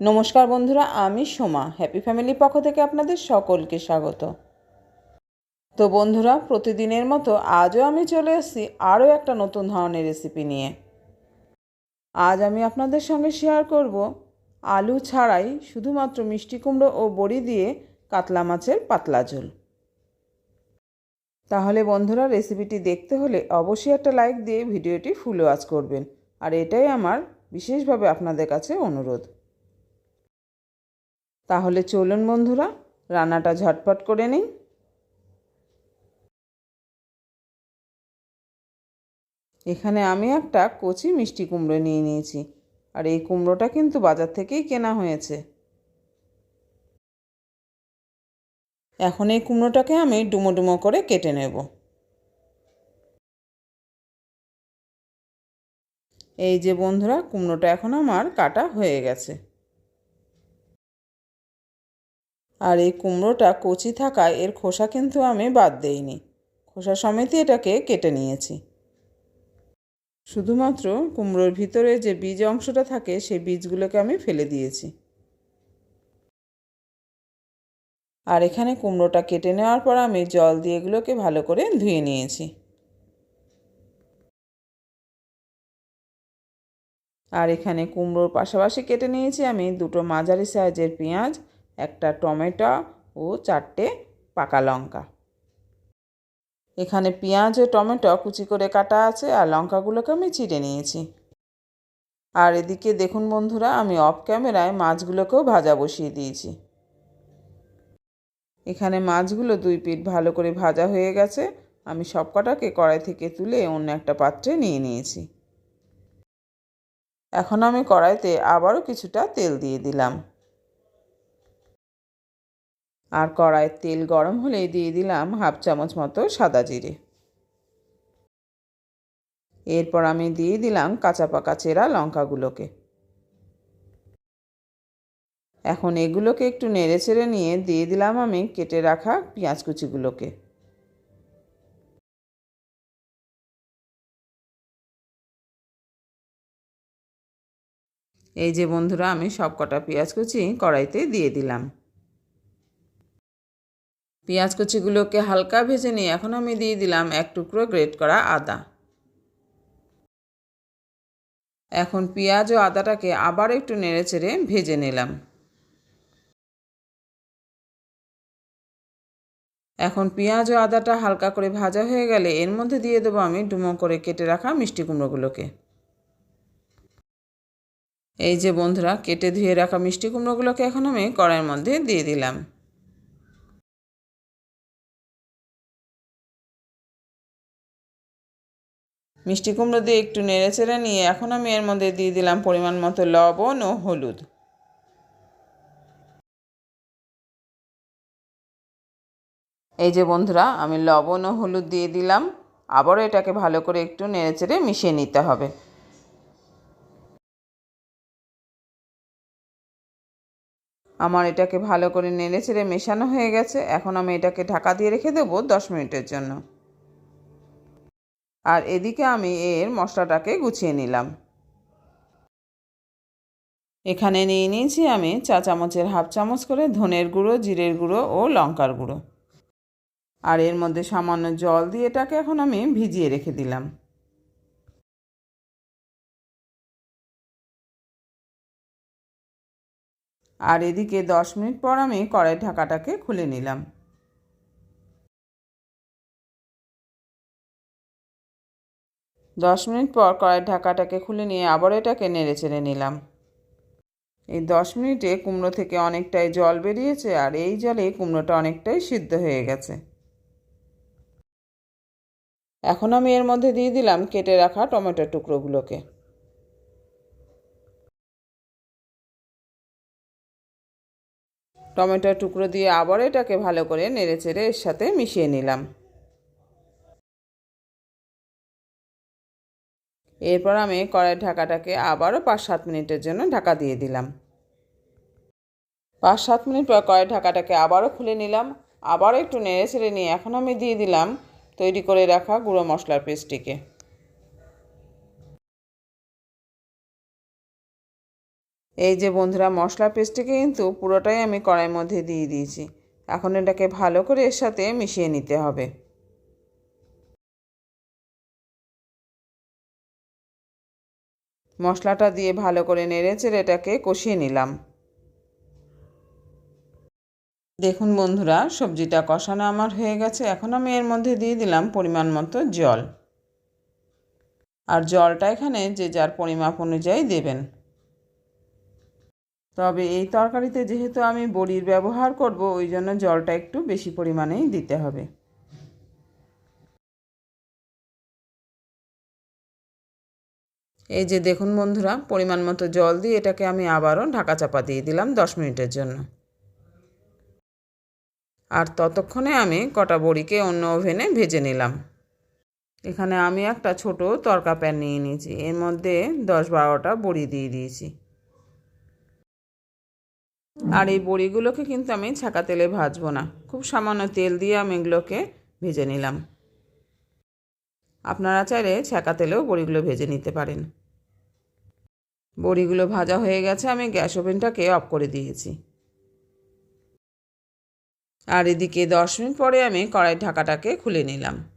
নমস্কার বন্ধুরা, আমি সোমা। হ্যাপি ফ্যামিলি পক্ষ থেকে আপনাদের সকলকে স্বাগত। তো বন্ধুরা, প্রতিদিনের মতো আজও আমি চলে এসেছি আরও একটা নতুন ধরনের রেসিপি নিয়ে। আজ আমি আপনাদের সঙ্গে শেয়ার করব আলু ছাড়াই শুধুমাত্র মিষ্টি কুমড়ো ও বড়ি দিয়ে কাতলা মাছের পাতলা ঝোল। তাহলে বন্ধুরা রেসিপিটি দেখতে হলে অবশ্যই একটা লাইক দিয়ে ভিডিওটি ফুল ওয়াচ করবেন। আর এটাই আমার বিশেষভাবে আপনাদের কাছে অনুরোধ। তাহলে চলুন বন্ধুরা, রান্নাটা ঝটপট করে নিন এখানে আমি একটা কচি মিষ্টি কুমড়ো নিয়ে নিয়েছি, আর এই কুমড়োটা কিন্তু বাজার থেকেই কেনা হয়েছে। এখন এই কুমড়োটাকে আমি ডুমো ডুমো করে কেটে নেব। এই যে বন্ধুরা, কুমড়োটা এখন আমার কাটা হয়ে গেছে। আর এই কুমড়োটা কচি থাকায় এর খোসা কিন্তু আমি বাদ দেইনি। খোসা সমেতই এটাকে কেটে নিয়েছি। শুধুমাত্র কুমড়োর ভিতরে যে বীজ অংশটা থাকে সেই বীজগুলোকে আমি ফেলে দিয়েছি। আর এখানে কুমড়োটা কেটে নেওয়ার পর আমি জল দিয়ে এগুলোকে ভালো করে ধুয়ে নিয়েছি। আর এখানে কুমড়োর পাশাপাশি কেটে নিয়েছি আমি দুটো মাঝারি সাইজের পেঁয়াজ একটা টমেটো ও চারটে পাকা লঙ্কা। এখানে পেঁয়াজ ও টমেটো কুচি করে কাটা আছে আর লঙ্কাগুলোকে আমি চিড়ে নিয়েছি। আর এদিকে দেখুন বন্ধুরা, আমি অফ ক্যামেরায় মাছগুলোকেও ভাজা বসিয়ে দিয়েছি। এখানে মাছগুলো দুই পিঠ ভালো করে ভাজা হয়ে গেছে। আমি সব কটাকে কড়াই থেকে তুলে অন্য একটা পাত্রে নিয়ে নিয়েছি। এখন আমি কড়াইতে আবারও কিছুটা তেল দিয়ে দিলাম। আর কড়াইয়ের তেল গরম হলেই দিয়ে দিলাম হাফ চামচ মতো সাদা জিরে। এরপর আমি দিয়ে দিলাম কাঁচা পাকা চেরা লঙ্কাগুলোকে। এখন এগুলোকে একটু নেড়ে ছেড়ে নিয়ে দিয়ে দিলাম আমি কেটে রাখা পেঁয়াজ কুচিগুলোকে। এই যে বন্ধুরা, আমি সব কটা পেঁয়াজ কুচি কড়াইতে দিয়ে দিলাম। পেঁয়াজ কুচিগুলোকে হালকা ভেজে নিয়ে এখন আমি দিয়ে দিলাম এক টুকরো গ্রেট করা আদা। এখন পেঁয়াজ ও আদাটাকে আবার একটু নেড়ে চেড়ে ভেজে নিলাম। এখন পেঁয়াজ ও আদাটা হালকা করে ভাজা হয়ে গেলে এর মধ্যে দিয়ে দেবো আমি ডুমো করে কেটে রাখা মিষ্টি কুমড়োগুলোকে। এই যে বন্ধুরা, কেটে ধুয়ে রাখা মিষ্টি কুমড়োগুলোকে এখন আমি কড়াইয়ের মধ্যে দিয়ে দিলাম। মিষ্টি কুমড়ো দিয়ে একটু নেড়ে চেড়ে নিয়ে এখন আমি এর মধ্যে দিয়ে দিলাম পরিমাণ মতো লবণ ও হলুদ। এই যে বন্ধুরা, আমি লবণ ও হলুদ দিয়ে দিলাম। আবারও এটাকে ভালো করে একটু নেড়ে চেড়ে মিশিয়ে নিতে হবে। আমার এটাকে ভালো করে নেড়ে চেড়ে মেশানো হয়ে গেছে। এখন আমি এটাকে ঢাকা দিয়ে রেখে দেবো দশ মিনিটের জন্য। আর এদিকে আমি এর মশলাটাকে গুছিয়ে নিলাম। এখানে নিয়ে নিয়েছি আমি চা চামচের হাফ চামচ করে ধনের গুঁড়ো, জিরের গুঁড়ো ও লঙ্কার গুঁড়ো। আর এর মধ্যে সামান্য জল দিয়ে এটাকে এখন আমি ভিজিয়ে রেখে দিলাম। আর এদিকে দশ মিনিট পর আমি কড়াই ঢাকাটাকে খুলে নিলাম। দশ মিনিট পর কড়াই ঢাকাটাকে খুলে নিয়ে আবার এটাকে নেড়ে চেড়ে নিলাম। এই দশ মিনিটে কুমড়ো থেকে অনেকটাই জল বেরিয়েছে আর এই জলে কুমড়োটা অনেকটাই সিদ্ধ হয়ে গেছে। এখন আমি এর মধ্যে দিয়ে দিলাম কেটে রাখা টমেটোর টুকরোগুলোকে। টমেটোর টুকরো দিয়ে আবার এটাকে ভালো করে নেড়ে চেড়ে এর সাথে মিশিয়ে নিলাম। এরপর আমি কড়াই ঢাকাটাকে আবারও পাঁচ সাত মিনিটের জন্য ঢাকা দিয়ে দিলাম। পাঁচ সাত মিনিট পর কড়াই ঢাকাটাকে আবারও খুলে নিলাম। আবারও একটু নেড়ে ছেড়ে নিয়ে এখন আমি দিয়ে দিলাম তৈরি করে রাখা গুঁড়ো মশলার পেস্টটিকে। এই যে বন্ধুরা মশলা পেস্টটিকে কিন্তু পুরোটাই আমি কড়াইয়ের মধ্যে দিয়ে দিয়েছি। এখন এটাকে ভালো করে এর সাথে মিশিয়ে নিতে হবে। মশলাটা দিয়ে ভালো করে নেড়ে চেড়ে এটাকে কষিয়ে নিলাম। দেখুন বন্ধুরা, সবজিটা কষানো আমার হয়ে গেছে। এখন আমি এর মধ্যে দিয়ে দিলাম পরিমাণ মতো জল। আর জলটা এখানে যে যার পরিমাপ অনুযায়ী দেবেন। তবে এই তরকারিতে যেহেতু আমি বড়ির ব্যবহার করব, ওই জন্য জলটা একটু বেশি পরিমাণেই দিতে হবে। এই যে দেখুন বন্ধুরা, পরিমাণ মতো জল দিয়ে এটাকে আমি আবারও ঢাকা চাপা দিয়ে দিলাম দশ মিনিটের জন্য। আর ততক্ষণে আমি কটা বড়িকে অন্য ওভেনে ভেজে নিলাম। এখানে আমি একটা ছোট তরকা প্যান নিয়ে নিয়েছি, এর মধ্যে দশ বারোটা বড়ি দিয়ে দিয়েছি। আর এই বড়িগুলোকে কিন্তু আমি ছাকা তেলে ভাজবো না, খুব সামান্য তেল দিয়ে আমি এগুলোকে ভেজে নিলাম। আপনারা চাইলে ছাকা তেলেও বড়িগুলো ভেজে নিতে পারেন। বড়িগুলো ভাজা হয়ে গেছে, আমি গ্যাস ওভেনটাকে অফ করে দিয়েছি। আর এদিকে দশ মিনিট পরে আমি কড়াই ঢাকাটাকে খুলে নিলাম।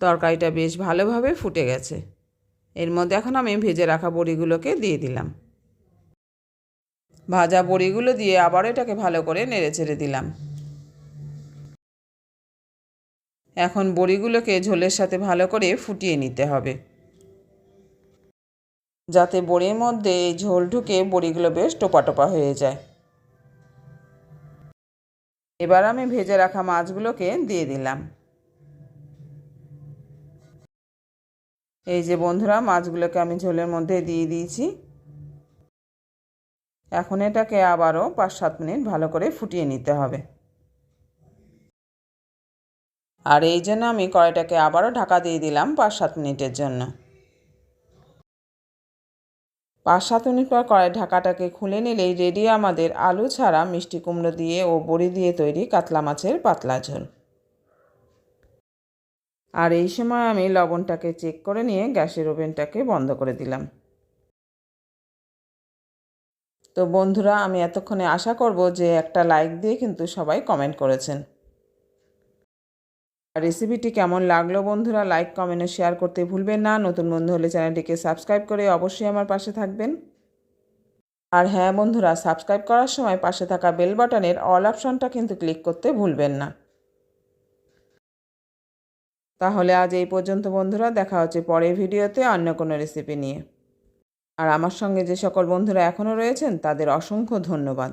তরকারিটা বেশ ভালোভাবে ফুটে গেছে। এর মধ্যে এখন আমি ভেজে রাখা বড়িগুলোকে দিয়ে দিলাম। ভাজা বড়িগুলো দিয়ে আবার এটাকে ভালো করে নেড়ে চেড়ে দিলাম। এখন বড়িগুলোকে ঝোলের সাথে ভালো করে ফুটিয়ে নিতে হবে। যাতে বড়ির মধ্যে এই ঝোল ঢুকে বড়িগুলো বেশ টোপা টোপা হয়ে যায়। এবার আমি ভেজে রাখা মাছগুলোকে দিয়ে দিলাম। এই যে বন্ধুরা, মাছগুলোকে আমি ঝোলের মধ্যে দিয়ে দিয়েছি। এখন এটাকে আবারও পাঁচ সাত মিনিট ভালো করে ফুটিয়ে নিতে হবে। আর এই জন্য আমি কড়াইটাকে আবারও ঢাকা দিয়ে দিলাম পাঁচ সাত মিনিটের জন্য। পাঁচ কড়াই ঢাকাটাকে খুলে নিলেই রেডি আমাদের আলু ছাড়া মিষ্টি কুমড়ো দিয়ে ও বড়ি দিয়ে তৈরি কাতলা মাছের পাতলা ঝোল। আর এই সময় আমি লবণটাকে চেক করে নিয়ে গ্যাসের ওভেনটাকে বন্ধ করে দিলাম। তো বন্ধুরা, আমি এতক্ষণে আশা করব যে একটা লাইক দিয়ে কিন্তু সবাই কমেন্ট করেছেন। রেসিপিটি কেমন লাগল বন্ধুরা লাইক কমেন্ট শেয়ার করতে ভুলবেন না। নতুন বন্ধু হলে চ্যানেলটিকে সাবস্ক্রাইব করে অবশ্যই আমার পাশে থাকবেন। আর হ্যাঁ বন্ধুরা সাবস্ক্রাইব করার সময় পাশে থাকা বেল বাটনের অল অপশনটা কিন্তু ক্লিক করতে ভুলবেন না। তাহলে আজ এই পর্যন্ত বন্ধুরা, দেখা হচ্ছে পরের ভিডিওতে অন্য কোনো রেসিপি নিয়ে। আর আমার সঙ্গে যে সকল বন্ধুরা এখনও রয়েছেন, তাদের অসংখ্য ধন্যবাদ।